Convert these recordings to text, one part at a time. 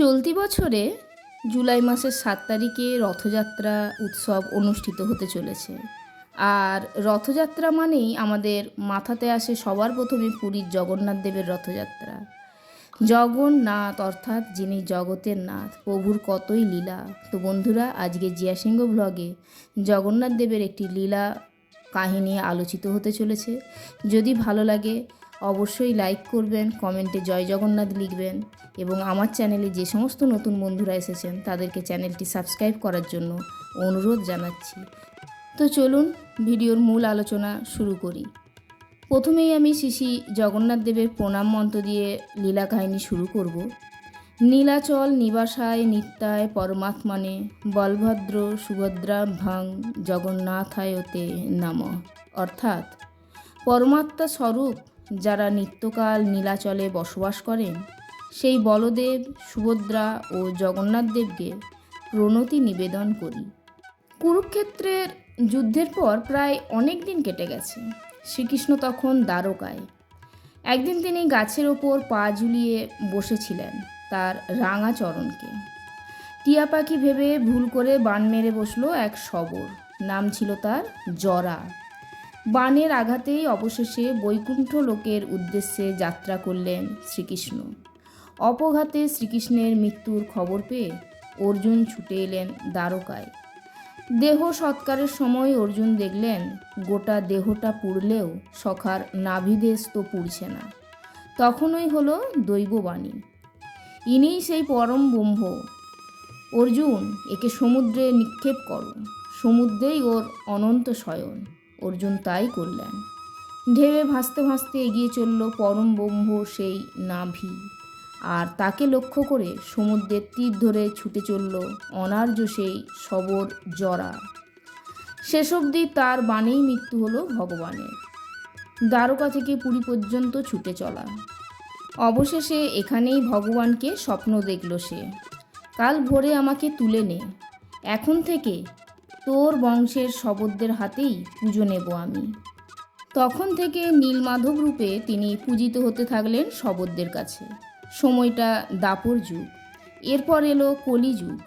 চলতি বছরে জুলাই মাসের সাত তারিখে রথযাত্রা উৎসব অনুষ্ঠিত হতে চলেছে। আর রথযাত্রা মানেই আমাদের মাথাতে আসে সবার প্রথমে পুরীর জগন্নাথ দেবের রথযাত্রা। জগন্নাথ অর্থাৎ যিনি জগতের নাথ, প্রভুর কতই লীলা। তো বন্ধুরা আজকে জিয়া সিংহ ব্লগে জগন্নাথ দেবের একটি লীলা কাহিনী আলোচিত হতে চলেছে। যদি ভালো লাগে অবশ্যই লাইক করবেন কমেন্টে জয় জগন্নাথ লিখবেন এবং আমার চ্যানেলে যে সমস্ত নতুন বন্ধুরা এসেছেন তাদেরকে চ্যানেলটি সাবস্ক্রাইব করার জন্য অনুরোধ জানাচ্ছি। তো চলুন ভিডিওর মূল আলোচনা শুরু করি। প্রথমেই আমি শিশি জগন্নাথ দেবের প্রণাম মন্ত্র দিয়ে লীলা কাহিনী শুরু করব। নীলাচল নিবাসায় নিত্যায় পরমাত্মানে বলভদ্র সুভদ্রা ভাং জগন্নাথায়তে নাম। অর্থাৎ, পরমাত্মা স্বরূপ যারা নিত্যকাল নীলাচলে বসবাস করেন, সেই বলদেব, সুভদ্রা ও জগন্নাথ দেবকে প্রণতি নিবেদন করি। কুরুক্ষেত্রের যুদ্ধের পর প্রায় অনেক দিন কেটে গেছে। শ্রীকৃষ্ণ তখন দ্বারকায়। একদিন তিনি গাছের ওপর পা ঝুলিয়ে বসেছিলেন তার রাঙা চরণকে। টিয়া পাখি ভেবে ভুল করে বান মেরে বসল এক শবর, নাম ছিল তার জরা। বানের আঘাতেই অবশেষে বৈকুণ্ঠ লোকের উদ্দেশ্যে যাত্রা করলেন শ্রীকৃষ্ণ। অপঘাতে শ্রীকৃষ্ণের মৃত্যুর খবর পেয়ে অর্জুন ছুটে এলেন দ্বারকায়। দেহ সৎকারের সময় অর্জুন দেখলেন, গোটা দেহটা পুড়লেও সখার নাভিদেশ তো পুড়ছে না। তখনই হলো দৈববাণী। ইনিই সেই পরম ব্রহ্ম। অর্জুন, একে সমুদ্রে নিক্ষেপ করো। সমুদ্রেই ওর অনন্ত শয়ন। অর্জুন তাই করলেন। ঢেবে ভাসতে ভাসতে এগিয়ে চলল পরম ব্রহ্ম সেই নাভি। আর তাকে লক্ষ্য করে সমুদ্রের তীর ধরে ছুটে চলল অনার্য সেই সবর জরা। শেষ অবধি তার বাণেই মৃত্যু হলো ভগবানের। দ্বারকা থেকে পুরী পর্যন্ত ছুটে চলা। অবশেষে এখানেই ভগবানকে স্বপ্ন দেখল সে। কাল ভোরে আমাকে তুলে নে। এখন থেকে তোর বংশের শবদদের হাতেই পুজো নেব আমি। তখন থেকে নীলমাধব রূপে তিনি পূজিত হতে থাকলেন শবদদের কাছে। সময়টা দাপর যুগ। এরপর এলো কলিযুগ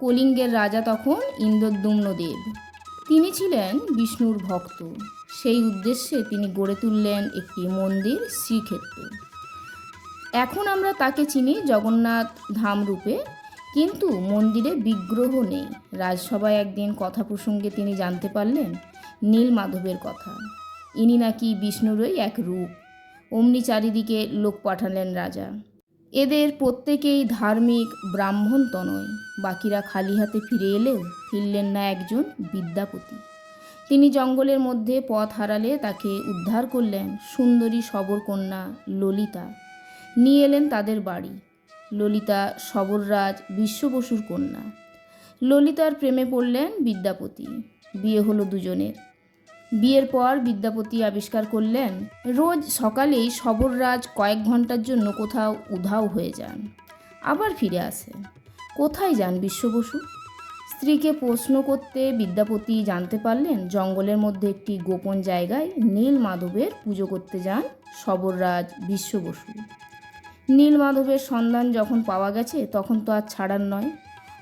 কলিঙ্গের রাজা তখন ইন্দ্রদ্যুম্ন দেব। তিনি ছিলেন বিষ্ণুর ভক্ত। সেই উদ্দেশ্যে তিনি গড়ে তুললেন একটি মন্দির শ্রীক্ষেত্র। এখন আমরা তাকে চিনি জগন্নাথ ধাম রূপে কিন্তু মন্দিরে বিগ্রহ নেই। রাজসভায় একদিন কথা প্রসঙ্গে তিনি জানতে পারলেন নীল মাধবের কথা। ইনি নাকি বিষ্ণুরই এক রূপ। অমনি চারিদিকে লোক পাঠালেন রাজা। এদের প্রত্যেকেই ধার্মিক ব্রাহ্মণ তনয় বাকিরা খালি হাতে ফিরে এলেও ফিরলেন না একজন বিদ্যাপতি। তিনি জঙ্গলের মধ্যে পথ হারালে তাকে উদ্ধার করলেন সুন্দরী সবরকন্যা ললিতা। নিয়ে এলেন তাদের বাড়ি। ললিতা সবররাজ বিশ্ববসুর কন্যা। ললিতার প্রেমে পড়লেন বিদ্যাপতি। বিয়ে হলো দুজনের। বিয়ের পর বিদ্যাপতি আবিষ্কার করলেন, রোজ সকালেই সবররাজ কয়েক ঘণ্টার জন্য কোথাও উধাও হয়ে যান। আবার ফিরে আসেন কোথায় যান বিশ্ববসু স্ত্রীকে প্রশ্ন করতে বিদ্যাপতি জানতে পারলেন, জঙ্গলের মধ্যে একটি গোপন জায়গায় নীল মাধবের পুজো করতে যান সবররাজ বিশ্ববসু নীল মাধবের সন্ধান যখন পাওয়া গেছে, তখন তো আর ছাড়ার নয়।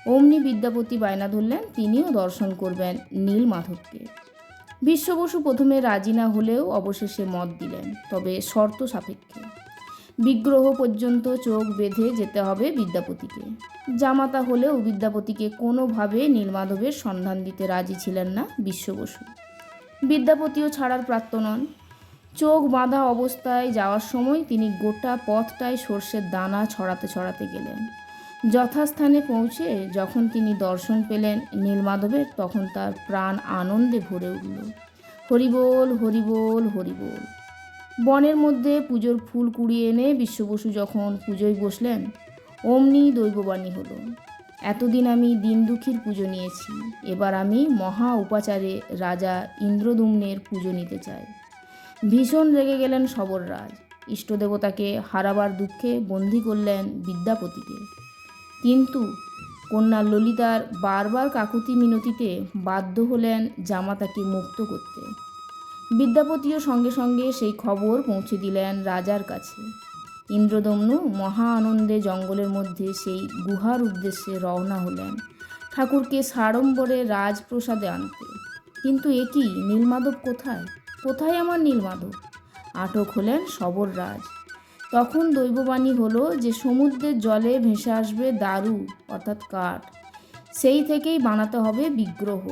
অমনি বিদ্যাপতি বায়না ধরলেন, তিনিও দর্শন করবেন নীল মাধবকে বিশ্ববসু প্রথমে রাজি না হলেও অবশেষে মত দিলেন, তবে শর্ত সাপেক্ষে। বিগ্রহ পর্যন্ত চোখ বেঁধে যেতে হবে বিদ্যাপতিকে। জামাতা হলেও বিদ্যাপতিকে কোনোভাবে নীলমাধবের সন্ধান দিতে রাজি ছিলেন না বিশ্ববসু। বিদ্যাপতিও ছাড়ার প্রাপ্ত নন। চোখ বাঁধা অবস্থায় যাওয়ার সময় তিনি গোটা পথটায় সর্ষের দানা ছড়াতে ছড়াতে গেলেন। যথাস্থানে পৌঁছে যখন তিনি দর্শন পেলেন নীলমাধবের, তখন তার প্রাণ আনন্দে ভরে উঠল। হরিবোল হরিবোল হরিবোল। বনের মধ্যে পুজোর ফুল কুড়িয়ে এনে বিশ্ববসু যখন পুজোয় বসলেন, অমনি দৈববাণী হলো, এতদিন আমি দিন দুঃখীর পুজো নিয়েছি, এবার আমি মহা উপাচারে রাজা ইন্দ্রদুম্নের পুজো নিতে চাই। ভীষণ রেগে গেলেন সবররাজ। ইষ্টদেবতাকে হারাবার দুঃখে বন্দি করলেন বিদ্যাপতিকে। কিন্তু কন্যা ললিতার বারবার কাকুতি মিনতিতে বাধ্য হলেন জামাতাকে মুক্ত করতে। বিদ্যাপতিও সঙ্গে সঙ্গে সেই খবর পৌঁছে দিলেন রাজার কাছে। ইন্দ্রদম্নু মহা আনন্দে জঙ্গলের মধ্যে সেই গুহার উদ্দেশ্যে রওনা হলেন ঠাকুরকে সাড়ম্বরে রাজপ্রসাদে আনতে। কিন্তু এ কি? নীলমাধব কোথায়? কোথায় আমার নীলমাধব আটক হলেন সবর রাজ। তখন দৈববাণী হলো যে সমুদ্রের জলে ভেসে আসবে দারু, অর্থাৎ কাঠ। সেই থেকেই বানাতে হবে বিগ্রহ।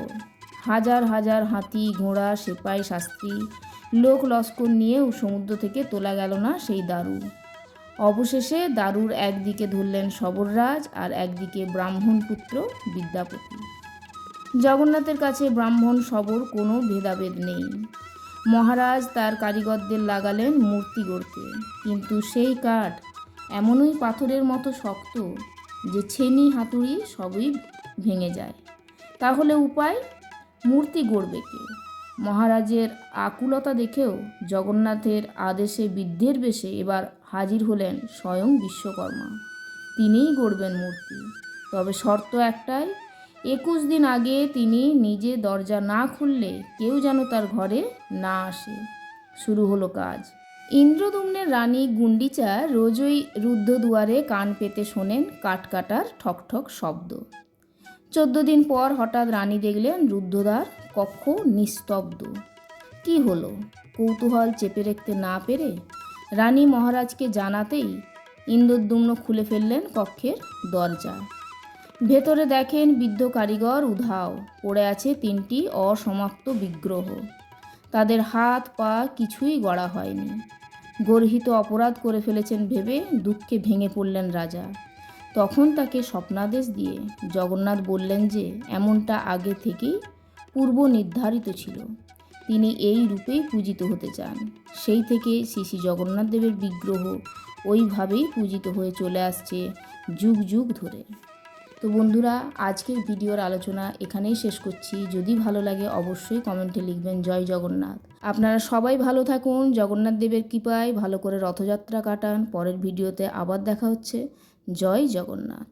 হাজার হাজার হাতি, ঘোড়া সেপাই শাস্ত্রী, লোক লস্কর নিয়েও সমুদ্র থেকে তোলা গেল না সেই দারু। অবশেষে দারুর একদিকে ধরলেন সবররাজ আর একদিকে ব্রাহ্মণ পুত্র বিদ্যাপতি। জগন্নাথের কাছে ব্রাহ্মণ, সবর কোনো ভেদাভেদ নেই। মহারাজ তার কারিগরদের লাগালেন মূর্তি গড়তে। কিন্তু সেই কাঠ এমনই পাথরের মতো শক্ত যে ছেনি হাতুড়ি সবই ভেঙে যায়। তাহলে উপায়? মূর্তি গড়বে কে? মহারাজের আকুলতা দেখেও জগন্নাথের আদেশে বিদ্ধের বেশে এবার হাজির হলেন স্বয়ং বিশ্বকর্মা। তিনিই গড়বেন মূর্তি। তবে শর্ত একটাই একুশ দিন আগে তিনি নিজে দরজা না খুললে কেউ যেন তার ঘরে না আসে। শুরু হলো কাজ। ইন্দ্রদুম্নের রানী গুন্ডিচা রোজই রুদ্ধ দুয়ারে কান পেতে শোনেন কাটকাটার ঠকঠক শব্দ। চোদ্দ দিন পর হঠাৎ রানী দেখলেন রুদ্ধদ্বার কক্ষ নিস্তব্ধ। কি হলো? কৌতূহল চেপে রাখতে না পেরে রানী মহারাজকে জানাতেই ইন্দ্রদ্যুম্ন খুলে ফেললেন কক্ষের দরজা। ভেতরে দেখেন বৃদ্ধ কারিগর উধাও। পড়ে আছে তিনটি অসমাপ্ত বিগ্রহ। তাদের হাত, পা কিছুই গড়া হয়নি। গর্হিত অপরাধ করে ফেলেছেন ভেবে দুঃখে ভেঙে পড়লেন রাজা। তখন তাকে স্বপ্নাদেশ দিয়ে জগন্নাথ বললেন যে, এমনটা আগে থেকেই পূর্ব নির্ধারিত ছিল। তিনি এই রূপেই পূজিত হতে চান। সেই থেকে শ্রী শ্রী জগন্নাথ দেবের বিগ্রহ ওইভাবেই পূজিত হয়ে চলে আসছে যুগ যুগ ধরে। তো বন্ধুরা, আজকের ভিডিওর আলোচনা এখানেই শেষ করছি। যদি ভালো লাগে অবশ্যই কমেন্টে লিখবেন, জয় জগন্নাথ। আপনারা সবাই ভালো থাকুন, জগন্নাথ দেবের কৃপায় ভালো করে রথযাত্রা কাটান। পরের ভিডিওতে আবার দেখা হচ্ছে। জয় জগন্নাথ।